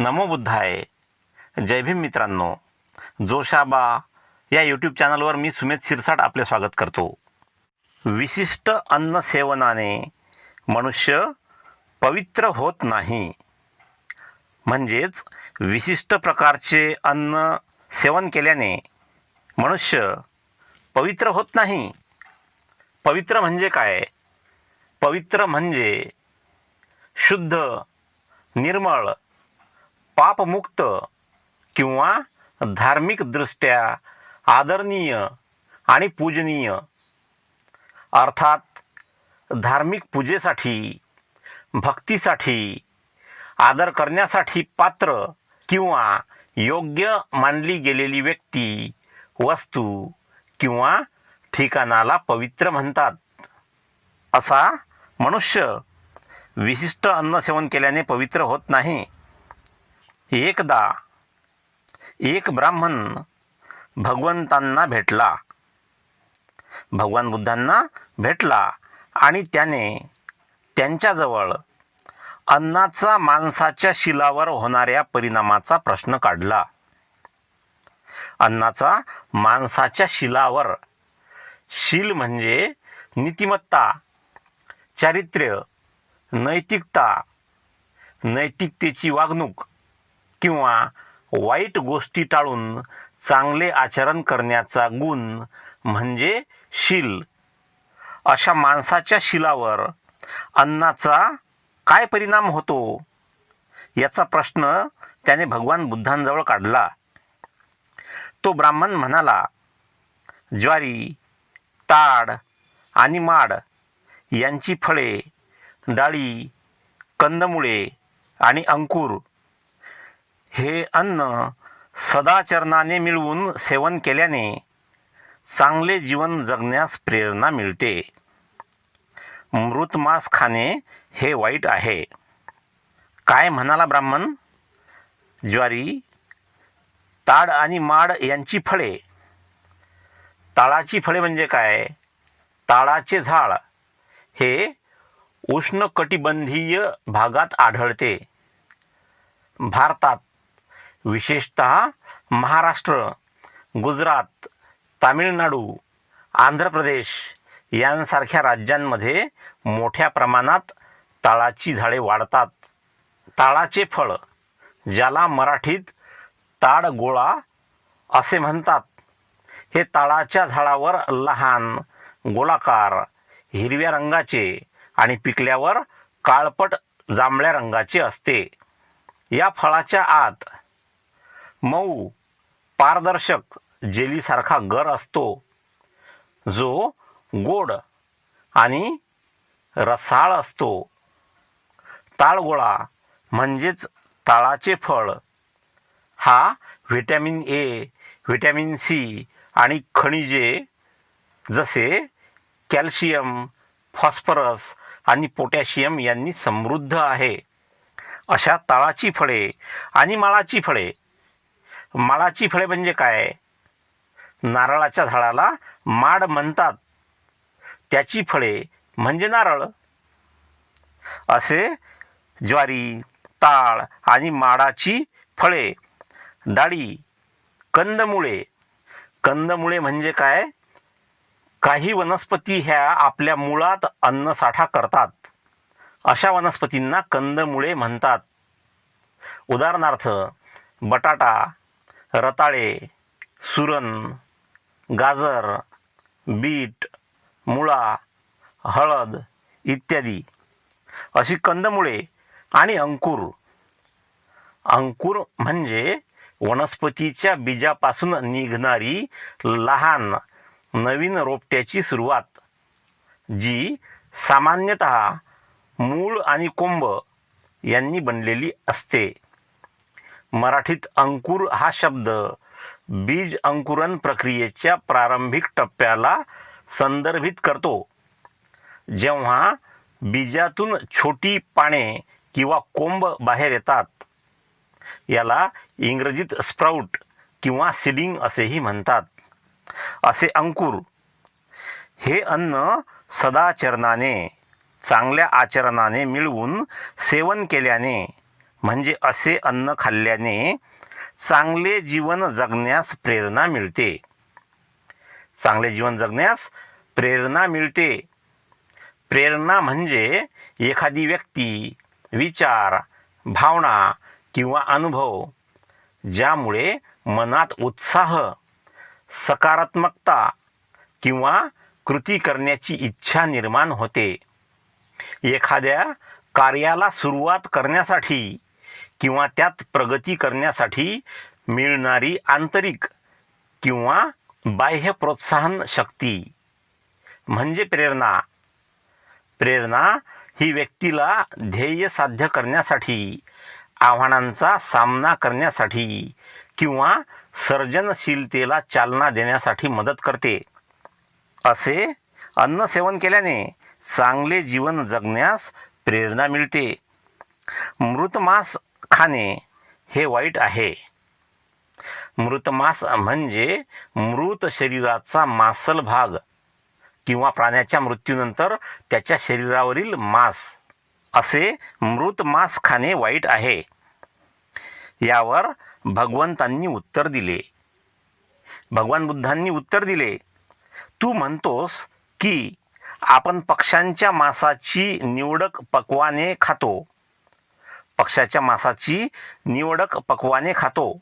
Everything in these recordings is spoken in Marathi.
नमो बुद्धाय. जय भीम मित्रांनो. जोशाबा या यूट्यूब चॅनलवर मी सुमेध शिरसाट आपले स्वागत करतो. विशिष्ट अन्न सेवनाने मनुष्य पवित्र होत नाही. म्हणजेच विशिष्ट प्रकारचे अन्न सेवन केल्याने मनुष्य पवित्र होत नाही. पवित्र म्हणजे काय? पवित्र म्हणजे शुद्ध निर्मळ पापमुक्त किंवा धार्मिकदृष्ट्या आदरणीय आणि पूजनीय. अर्थात धार्मिक पूजेसाठी भक्तीसाठी आदर करण्यासाठी पात्र किंवा योग्य मानली गेलेली व्यक्ती वस्तू किंवा ठिकाणाला पवित्र म्हणतात. असा मनुष्य विशिष्ट अन्न सेवन केल्याने पवित्र होत नाही. एकदा एक ब्राह्मण भगवंतांना भेटला. भगवान बुद्धांना भेटला आणि त्याने त्यांच्याजवळ अन्नाचा माणसाच्या शिलावर होणाऱ्या परिणामाचा प्रश्न काढला. अन्नाचा माणसाच्या शिलावर. शील म्हणजे नीतिमत्ता चारित्र्य नैतिकता नैतिकतेची वागणूक. किंवा वाईट गोष्टी टाळून चांगले आचरण करण्याचा गुण म्हणजे शील. अशा माणसाच्या शिलावर अन्नाचा काय परिणाम होतो? याचा प्रश्न त्याने भगवान बुद्धांजवळ काढला. तो ब्राह्मण म्हणाला ज्वारी ताड आणि माड यांची फळे डाळी कंदमुळे आणि अंकुर हे अन्न सदाचरणाने मिळवून सेवन केल्याने चांगले जीवन जगण्यास प्रेरणा मिळते. मृत मांस खाणे हे वाईट आहे. काय म्हणाला ब्राह्मण? ज्वारी ताड आणि माड यांची फळे. ताळाची फळे म्हणजे काय? ताळाचे झाड. हे उष्णकटिबंधीय भागात आढळते. भारतात विशेषत महाराष्ट्र गुजरात तामिळनाडू आंध्र प्रदेश यांसारख्या राज्यांमध्ये मोठ्या प्रमाणात ताळाची झाडे वाढतात. ताळाचे फळ ज्याला मराठीत ताड गोळा असे म्हणतात. हे ताळाच्या झाडावर लहान गोलाकार हिरव्या रंगाचे आणि पिकल्यावर काळपट जांभळ्या रंगाचे असते. या फळाच्या आत मऊ पारदर्शक जेलीसारखा गर असतो. जो गोड आणि रसाळ असतो. ताळगोळा म्हणजेच ताळाचे फळ. हा व्हिटॅमिन ए व्हिटॅमिन सी आणि खनिजे जसे कॅल्शियम फॉस्फरस आणि पोटॅशियम यांनी समृद्ध आहे. अशा ताळाची फळे आणि माळाची फळे माळाची फळे म्हणजे काय? नारळाच्या झाडाला माड म्हणतात. त्याची फळे म्हणजे नारळ. असे ज्वारी ताळ आणि माडाची फळे. डाळी कंदमुळे. कंदमुळे म्हणजे काय? काही वनस्पती ह्या आपल्या मुळात अन्नसाठा करतात. अशा वनस्पतींना कंदमुळे म्हणतात. उदाहरणार्थ बटाटा रताळे सुरण गाजर बीट मुळा हळद इत्यादी. अशी कंदमुळे आणि अंकुर. अंकुर म्हणजे वनस्पतीच्या बीजापासून निघणारी लहान नवीन रोपट्याची सुरुवात जी सामान्यतः मूळ आणि कोंब यांनी बनलेली असते. मराठीत अंकुर हा शब्द बीज अंकुरण प्रक्रियेच्या प्रारंभिक टप्प्याला संदर्भित करतो. जेव्हा बीजातून छोटी पाने किंवा कोंब बाहेर येतात याला इंग्रजीत स्प्राऊट किंवा सीडिंग असेही म्हणतात. असे अंकुर हे अन्न सदाचरणाने चांगल्या आचरणाने मिळवून सेवन केल्याने म्हणजे असे अन्न खाल्ल्याने चांगले जीवन जगण्यास प्रेरणा मिळते. चांगले जीवन जगण्यास प्रेरणा मिळते. प्रेरणा म्हणजे एखादी व्यक्ती विचार भावना किंवा अनुभव ज्यामुळे मनात उत्साह सकारात्मकता किंवा कृती करण्याची इच्छा निर्माण होते. एखाद्या कार्याला सुरुवात करण्यासाठी किंवा त्यात प्रगती करण्यासाठी मिळणारी आंतरिक किंवा बाह्य प्रोत्साहन शक्ती. म्हणजे प्रेरणा. प्रेरणा ही व्यक्तीला ध्येय साध्य करण्यासाठी आव्हानांचा सामना करण्यासाठी किंवा सर्जनशीलतेला चालना देण्यासाठी मदत करते. असे अन्न सेवन केल्याने चांगले जीवन जगण्यास प्रेरणा मिळते. मृतमास खाणे हे वाईट आहे. मृत मांस म्हणजे मृत शरीराचा मांसल भाग किंवा प्राण्याच्या मृत्यूनंतर त्याच्या शरीरावरील मांस. असे मृत मांस खाणे वाईट आहे. यावर भगवंतांनी उत्तर दिले. भगवान बुद्धांनी उत्तर दिले तू म्हणतोस की आपण पक्ष्यांच्या मांसाची निवडक पक्वाने खातो. पक्ष्याच्या मांसाची निवडक पक्वाने खातो.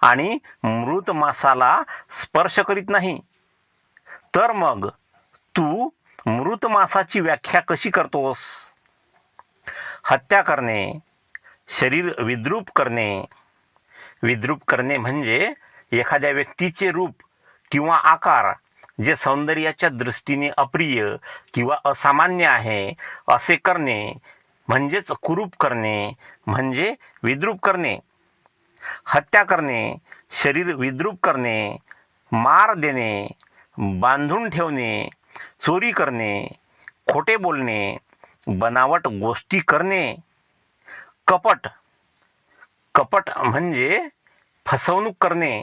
आणि मृत मासाला स्पर्श करीत नाही. तर मग तू मृत मासाची व्याख्या कशी करतोस? हत्या करणे शरीर विद्रूप करणे. विद्रूप करणे म्हणजे एखाद्या व्यक्तीचे रूप किंवा आकार जे सौंदर्याच्या दृष्टीने अप्रिय किंवा असामान्य आहे असे करणे म्हणजेच कुरूप करणे म्हणजे विद्रूप करणे हत्या करणे शरीर विद्रूप करणे मार देणे बांधून ठेवणे चोरी करणे खोटे बोलणे बनावट गोष्टी करणे कपट कपट म्हणजे फसवणूक करणे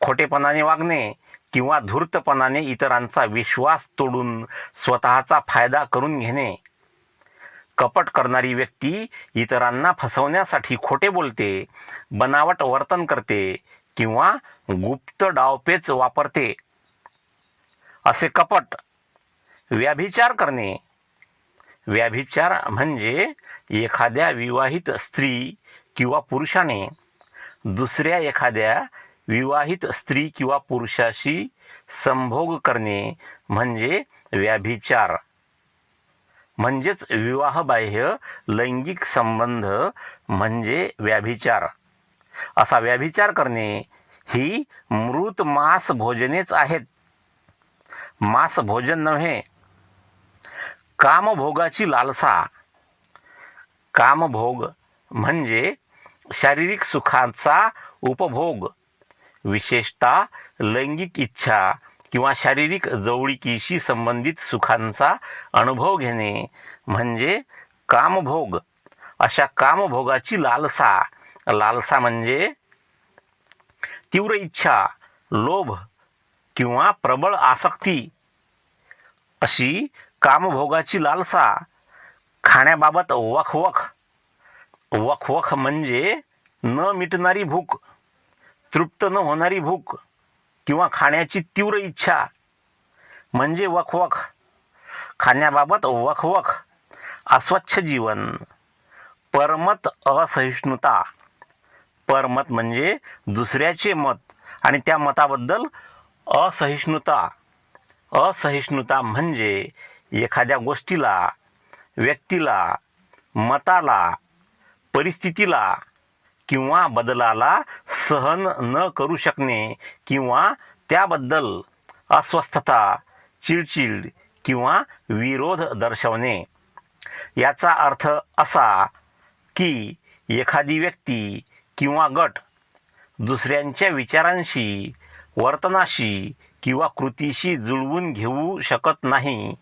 खोटेपणाने वागणे किंवा धूर्तपणाने इतरांचा विश्वास तोडून स्वतःचा फायदा करून घेणे. कपट करणारी व्यक्ती इतरांना फसवण्यासाठी खोटे बोलते बनावट वर्तन करते किंवा गुप्त डावपेच वापरते. असे कपट व्याभिचार करणे. व्याभिचार म्हणजे एखाद्या विवाहित स्त्री किंवा पुरुषाने दुसऱ्या एखाद्या विवाहित स्त्री किंवा पुरुषाशी संभोग करणे म्हणजे व्याभिचार. म्हणजेच विवाहबाह्य लैंगिक संबंध म्हणजे व्याभिचार. असा व्याभिचार करणे ही मृत मांस भोजनेच आहेत. मांस भोजन नव्हे कामभोगाची लालसा. कामभोग म्हणजे शारीरिक सुखांचा उपभोग विशेषतः लैंगिक इच्छा किंवा शारीरिक जवळिकीशी संबंधित सुखांचा अनुभव घेणे म्हणजे कामभोग. अशा कामभोगाची लालसा. लालसा म्हणजे तीव्र इच्छा लोभ किंवा प्रबळ आसक्ती. अशी कामभोगाची लालसा. खाण्याबाबत वखवख. वखवख म्हणजे न मिटणारी भूक तृप्त न होणारी भूक. किंवा खाण्याची तीव्र इच्छा. म्हणजे वखवख. खाण्याबाबत वखवख. अस्वच्छ जीवन. परमत असहिष्णुता. परमत म्हणजे दुसऱ्याचे मत आणि त्या मताबद्दल असहिष्णुता. असहिष्णुता म्हणजे एखाद्या गोष्टीला व्यक्तीला मताला परिस्थितीला किंवा बदलाला सहन न करू शकणे किंवा त्याबद्दल अस्वस्थता चिडचिड किंवा विरोध दर्शवणे. याचा अर्थ असा की एखादी व्यक्ती किंवा गट दुसऱ्यांच्या विचारांशी वर्तनाशी किंवा कृतीशी जुळवून घेऊ शकत नाही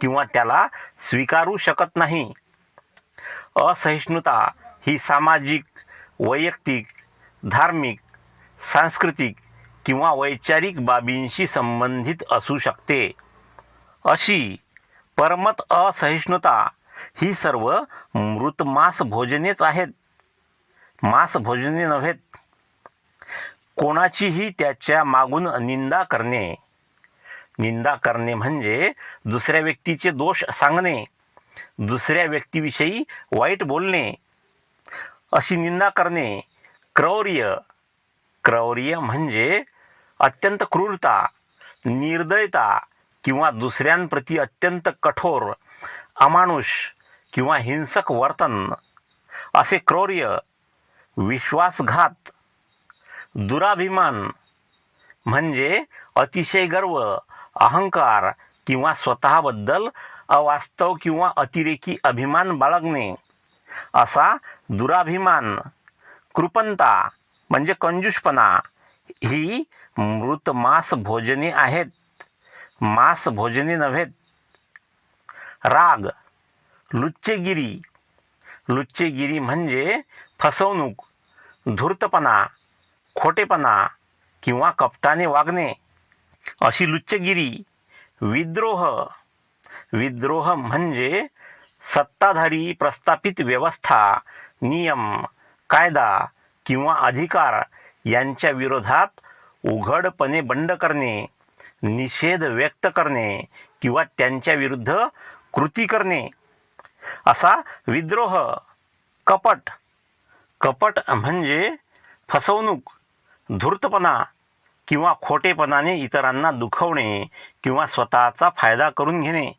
किंवा त्याला स्वीकारू शकत नाही. असहिष्णुता ही सामाजिक वैयक्तिक धार्मिक सांस्कृतिक किंवा वैचारिक बाबींशी संबंधित असू शकते. अशी परमत असहिष्णुता ही सर्व मृत मास भोजनेच आहेत. मांस भोजने नव्हेत. कोणाचीही त्याच्या मागून निंदा करणे. निंदा करणे म्हणजे दुसऱ्या व्यक्तीचे दोष सांगणे. दुसऱ्या व्यक्तीविषयी वाईट बोलणे. अशी निंदा करणे क्रौर्य. क्रौर्य म्हणजे अत्यंत क्रूरता निर्दयता किंवा दुसऱ्यांप्रती अत्यंत कठोर अमानुष किंवा हिंसक वर्तन. असे क्रौर्य विश्वासघात दुराभिमान म्हणजे अतिशय गर्व अहंकार किंवा स्वतःबद्दल अवास्तव किंवा अतिरेकी अभिमान बाळगणे. असा दुराभिमान कृपणता म्हणजे कंजूषपणा ही मृत मांस भोजनी आहेत. मांस भोजनी नव्हेत. राग लुच्चेगिरी. लुच्चेगिरी म्हणजे फसवणूक धूर्तपणा खोटेपणा किंवा कपटाने वागणे. अशी लुच्चगिरी विद्रोह. विद्रोह म्हणजे सत्ताधारी प्रस्थापित व्यवस्था नियम कायदा किंवा अधिकार यांच्या विरोधात उघडपणे बंड करणे निषेध व्यक्त करणे किंवा त्यांच्या विरुद्ध कृती करणे. असा विद्रोह कपट कपट म्हणजे फसवणूक धूर्तपणा किंवा खोटेपणाने इतरांना दुखवणे किंवा स्वतःचा फायदा करून घेणे.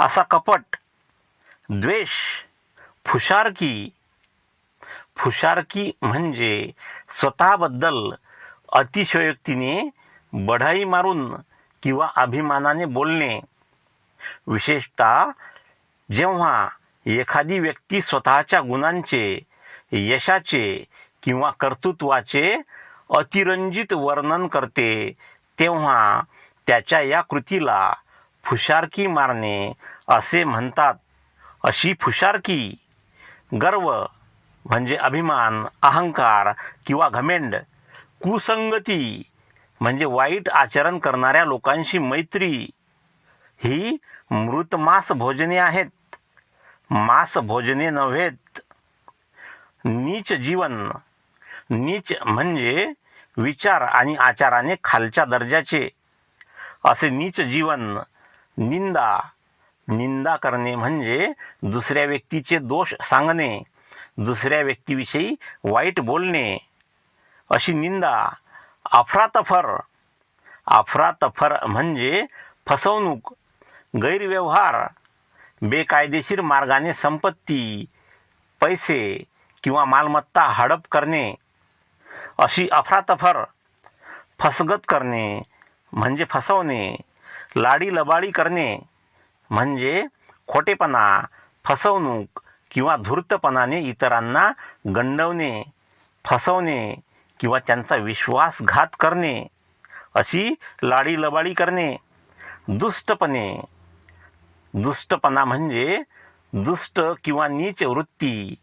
असा कपट द्वेष फुशारकी फुशारकी म्हणजे स्वतःबद्दल अतिशयोक्तीने बढाई मारून किंवा अभिमानाने बोलणे. विशेषतः जेव्हा एखादी व्यक्ती स्वतःच्या गुणांचे यशाचे किंवा कर्तृत्वाचे अतिरंजित वर्णन करते तेव्हा त्याच्या या कृतीला फुशारकी मारणे असे म्हणतात. अशी फुशारकी गर्व म्हणजे अभिमान अहंकार किंवा घमेंड कुसंगती म्हणजे वाईट आचरण करणाऱ्या लोकांशी मैत्री. ही मृत मांस भोजने आहेत. मांस भोजने नव्हेत. नीच जीवन नीच म्हणजे विचार आणि आचाराने खालच्या दर्जाचे. असे नीच जीवन निंदा निंदा करणे म्हणजे दुसऱ्या व्यक्तीचे दोष सांगणे. दुसऱ्या व्यक्तीविषयी वाईट बोलणे अशी निंदा अफरातफर. अफरातफर म्हणजे फसवणूक गैरव्यवहार बेकायदेशीर मार्गाने संपत्ती पैसे किंवा मालमत्ता हडप करणे अशी अफरातफर. फसगत करणे म्हणजे फसवणे लाडी लबाडी करणे म्हणजे खोटेपणा फसवणूक किंवा धूर्तपणाने इतरांना गंडवणे फसवणे किंवा त्यांचा विश्वासघात करणे अशी लाडीलबाडी करणे. दुष्टपणे. दुष्टपणा म्हणजे दुष्ट किंवा नीच वृत्ती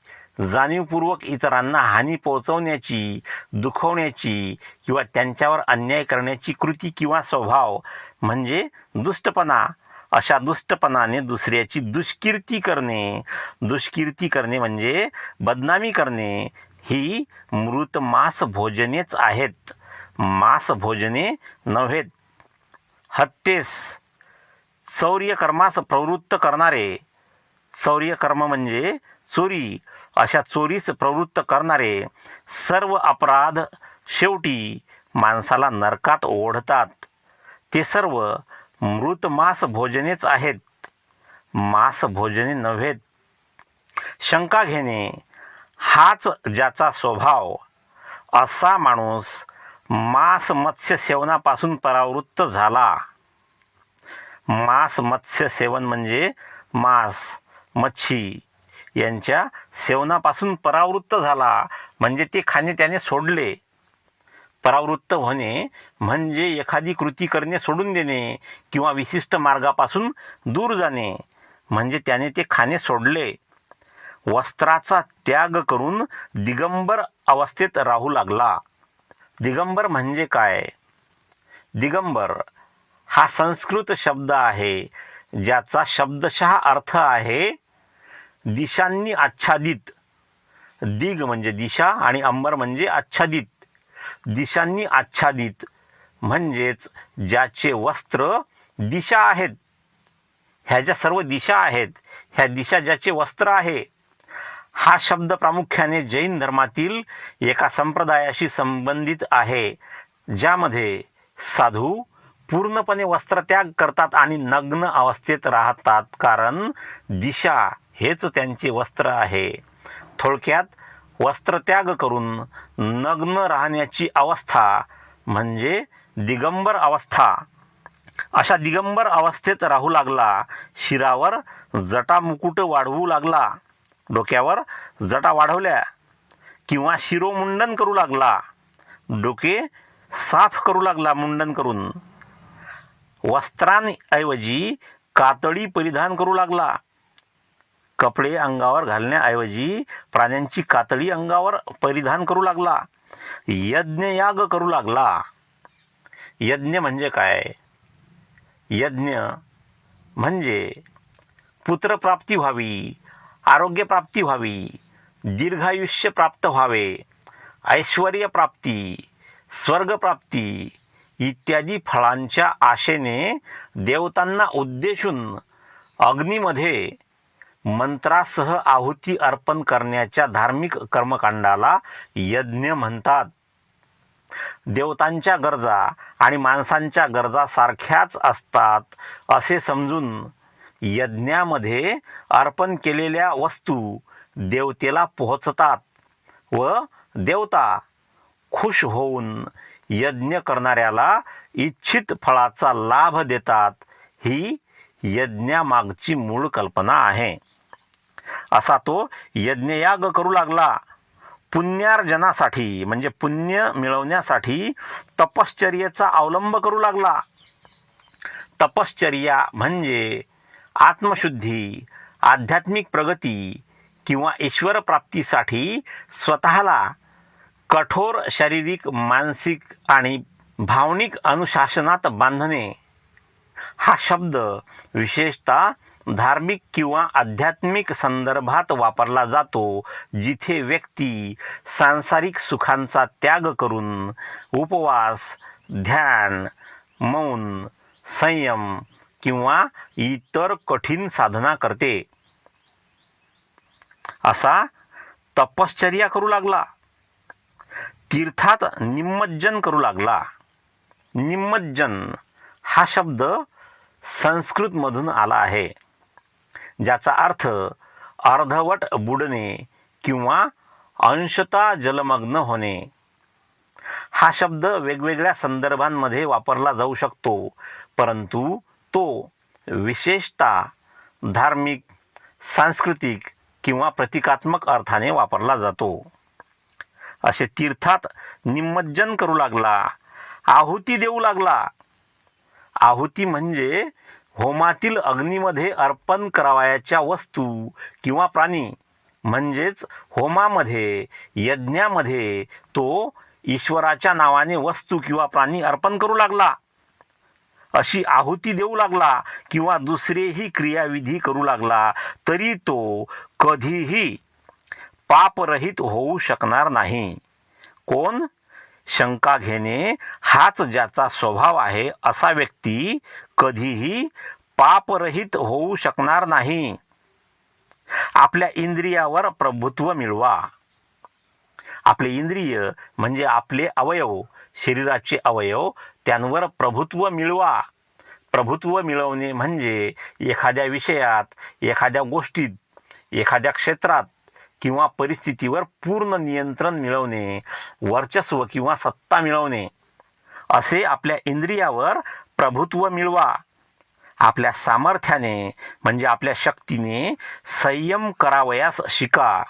जाणीवपूर्वक इतरांना हानी पोहोचवण्याची दुखवण्याची किंवा त्यांच्यावर अन्याय करण्याची कृती किंवा स्वभाव म्हणजे दुष्टपणा. अशा दुष्टपणाने दुसऱ्याची दुष्कीर्ती करणे. दुष्कीर्ती करणे म्हणजे बदनामी करणे. ही मृत मांस भोजनेच आहेत. मांस भोजने नव्हेत. हत्येस. चौर्यकर्मास प्रवृत्त करणारे. चौर्यकर्म म्हणजे चोरी. अशा चोरीस प्रवृत्त करणारे. सर्व अपराध शेवटी माणसाला नरकात ओढतात. ते सर्व मृत मांस भोजनेच आहेत. मांस भोजने नव्हेत शंका घेणे हाच ज्याचा स्वभाव असा माणूस मांस मत्स्य सेवनापासून परावृत्त झाला. मांस मत्स्य सेवन म्हणजे मांस मच्छी यांच्या सेवनापासून परावृत्त झाला. म्हणजे ते खाणे त्याने सोडले. परावृत्त होणे म्हणजे एखादी कृती करणे सोडून देणे किंवा विशिष्ट मार्गापासून दूर जाणे म्हणजे त्याने ते खाणे सोडले. वस्त्राचा त्याग करून दिगंबर अवस्थेत राहू लागला. दिगंबर म्हणजे काय? दिगंबर हा संस्कृत शब्द आहे ज्याचा शब्दशः अर्थ आहे दिशांनी आच्छादित. दिग म्हणजे दिशा आणि अंबर म्हणजे आच्छादित. दिशांनी आच्छादित म्हणजेच ज्याचे वस्त्र दिशा आहेत ह्या ज्या सर्व दिशा आहेत ह्या दिशा ज्याचे वस्त्र आहे हा शब्द प्रामुख्याने जैन धर्मातील एका संप्रदायाशी संबंधित आहे ज्यामध्ये साधू पूर्णपणे वस्त्रत्याग करतात आणि नग्न अवस्थेत राहतात कारण दिशा हेच त्यांचे वस्त्र आहे. थोडक्यात वस्त्रत्याग करून नग्न राहण्याची अवस्था म्हणजे दिगंबर अवस्था. अशा दिगंबर अवस्थेत राहू लागला शिरावर जटा मुकुट वाढवू लागला. डोक्यावर जटा वाढवल्या किंवा शिरोमुंडन करू लागला. डोके साफ करू लागला मुंडन करून. वस्त्रांऐवजी कातडी परिधान करू लागला. कपडे अंगावर घालण्याऐवजी प्राण्यांची कातडी अंगावर परिधान करू लागला. यज्ञयाग करू लागला. यज्ञ म्हणजे काय? यज्ञ म्हणजे पुत्रप्राप्ती व्हावी आरोग्यप्राप्ती व्हावी दीर्घायुष्य प्राप्त व्हावे ऐश्वर्यप्राप्ती स्वर्गप्राप्ती इत्यादी फळांच्या आशेने देवतांना उद्देशून अग्नीमध्ये मंत्रासह आहुती अर्पण करण्याच्या धार्मिक कर्मकांडाला यज्ञ म्हणतात. देवतांच्या गरजा आणि माणसांच्या गरजा सारख्याच असतात असे समजून यज्ञामध्ये अर्पण केलेल्या वस्तू देवतेला पोहोचतात व देवता खुश होऊन यज्ञ करणाऱ्याला इच्छित फळाचा लाभ देतात. ही यज्ञामागची मूळ कल्पना आहे. असा तो यज्ञयाग करू लागला. पुण्यार्जनासाठी म्हणजे पुण्य मिळवण्यासाठी तपश्चर्येचा अवलंब करू लागला. तपश्चर्या म्हणजे आत्मशुद्धी आध्यात्मिक प्रगती किंवा ईश्वर प्राप्तीसाठी स्वतःला कठोर शारीरिक मानसिक आणि भावनिक अनुशासनात बांधणे. हा शब्द विशेषतः धार्मिक किंवा आध्यात्मिक संदर्भात वापरला जातो जिथे व्यक्ती सांसारिक सुखांचा त्याग करून उपवास ध्यान मौन संयम किंवा इतर कठीण साधना करते. असा तपश्चर्या करू लागला. तीर्थात निमज्जन करू लागला. निमज्जन हा शब्द संस्कृतमधून आला आहे. ज्याचा अर्थ अर्धवट बुडणे किंवा अंशता जलमग्न होणे. हा शब्द वेगवेगळ्या संदर्भांमध्ये वापरला जाऊ शकतो परंतु तो विशेषतः धार्मिक सांस्कृतिक किंवा प्रतिकात्मक अर्थाने वापरला जातो. असे तीर्थात निमज्जन करू लागला आहुती देऊ लागला. आहुती म्हणजे होमातील अग्नीमध्ये अर्पण करावयाच्या वस्तू किंवा प्राणी. म्हणजेच होमामध्ये यज्ञामध्ये तो ईश्वराच्या नावाने वस्तू किंवा प्राणी अर्पण करू लागला. अशी आहुती देऊ लागला किंवा दुसरेही क्रियाविधी करू लागला तरी तो कधीही पापरहित होऊ शकणार नाही. कोण? शंका घेणे हाच ज्याचा स्वभाव आहे असा व्यक्ती कधीही पापरहित होऊ शकणार नाही. आपल्या इंद्रियावर प्रभुत्व मिळवा. आपले इंद्रिय म्हणजे आपले अवयव शरीराचे अवयव त्यांवर प्रभुत्व मिळवा. प्रभुत्व मिळवणे म्हणजे एखाद्या विषयात एखाद्या गोष्टीत एखाद्या क्षेत्रात किंवा परिस्थितीवर पूर्ण नियंत्रण मिळवणे वर्चस्व किंवा सत्ता मिळवणे असे आपल्या इंद्रियावर प्रभुत्व मिळवा. आपल्या सामर्थ्याने म्हणजे आपल्या शक्तीने संयम करावयास शिका.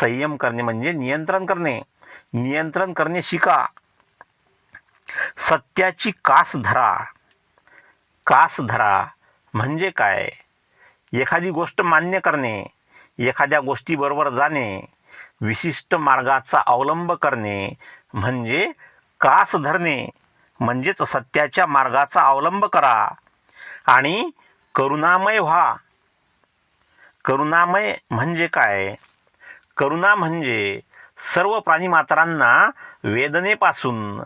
संयम करणे म्हणजे नियंत्रण करणे. नियंत्रण करणे शिका. सत्याची कास धरा. कास धरा म्हणजे काय? एखादी गोष्ट मान्य करणे. एखाद्या गोष्टीबरोबर जाणे विशिष्ट मार्गाचा अवलंब करणे म्हणजे कास धरणे म्हणजेच सत्याच्या मार्गाचा अवलंब करा आणि करुणामय व्हा. करुणामय म्हणजे काय? करुणा म्हणजे सर्व प्राणीमात्रांना वेदनेपासून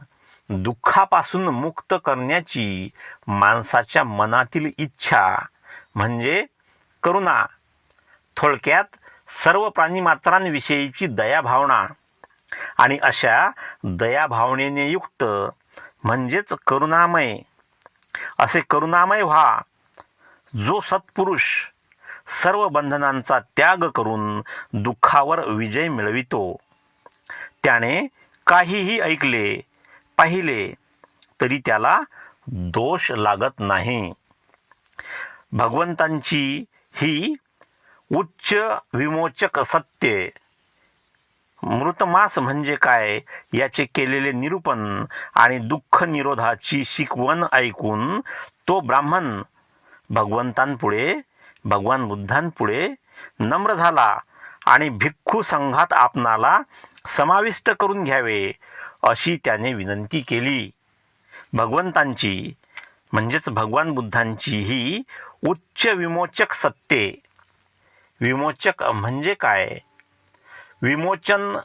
दुःखापासून मुक्त करण्याची माणसाच्या मनातील इच्छा म्हणजे करुणा. थोडक्यात सर्व प्राणीमात्रांविषयीची दयाभावना आणि अशा दयाभावनेने युक्त म्हणजेच करुणामय. असे करुणामय व्हा. जो सत्पुरुष सर्व बंधनांचा त्याग करून दुःखावर विजय मिळवितो. त्याने काहीही ऐकले पाहिले तरी त्याला दोष लागत नाही. भगवंतांची ही उच्च विमोचक सत्य. मृतमास म्हणजे काय? याचे केलेले निरूपण आणि दुःख निरोधाची शिकवण ऐकून तो ब्राह्मण भगवंतांपुढे भगवान बुद्धांपुढे नम्र झाला आणि भिक्खू संघात आपणाला समाविष्ट करून घ्यावे अशी त्याने विनंती केली. भगवंतांची म्हणजेच भगवान बुद्धांची ही उच्च विमोचक सत्ये विमोचक म्हणजे काय? विमोचन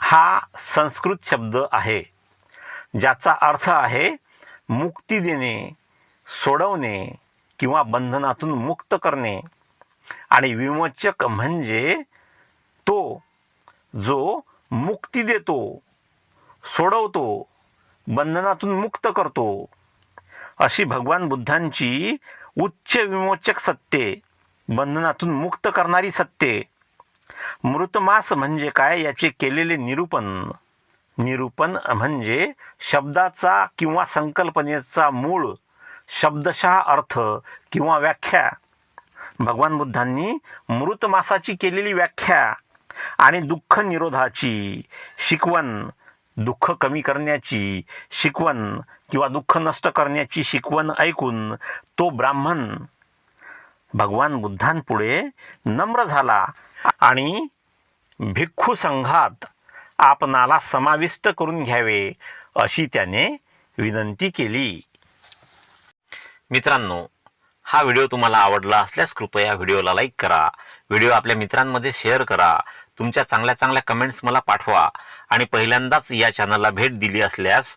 हा संस्कृत शब्द आहे ज्याचा अर्थ आहे मुक्ती देणे सोडवणे किंवा बंधनातून मुक्त करणे. आणि विमोचक म्हणजे तो जो मुक्ती देतो सोडवतो बंधनातून मुक्त करतो. अशी भगवान बुद्धांची उच्च विमोचक सत्ये बंधनातून मुक्त करणारी सत्ये मृतमास म्हणजे काय? याचे केलेले निरूपण. निरूपण म्हणजे शब्दाचा किंवा संकल्पनेचा मूळ शब्दशः अर्थ किंवा व्याख्या. भगवान बुद्धांनी मृतमासाची केलेली व्याख्या आणि दुःख निरोधाची शिकवण दुःख कमी करण्याची शिकवण किंवा दुःख नष्ट करण्याची शिकवण ऐकून तो ब्राह्मण भगवान बुद्धांपुढे नम्र झाला आणि भिक्खू संघात आपणाला समाविष्ट करून घ्यावे अशी त्याने विनंती केली. मित्रांनो हा व्हिडिओ तुम्हाला आवडला असल्यास कृपया व्हिडिओला लाईक करा व्हिडिओ आपल्या मित्रांमध्ये शेअर करा तुमच्या चांगल्या चांगल्या कमेंट्स मला पाठवा आणि पहिल्यांदाच या चॅनलला भेट दिली असल्यास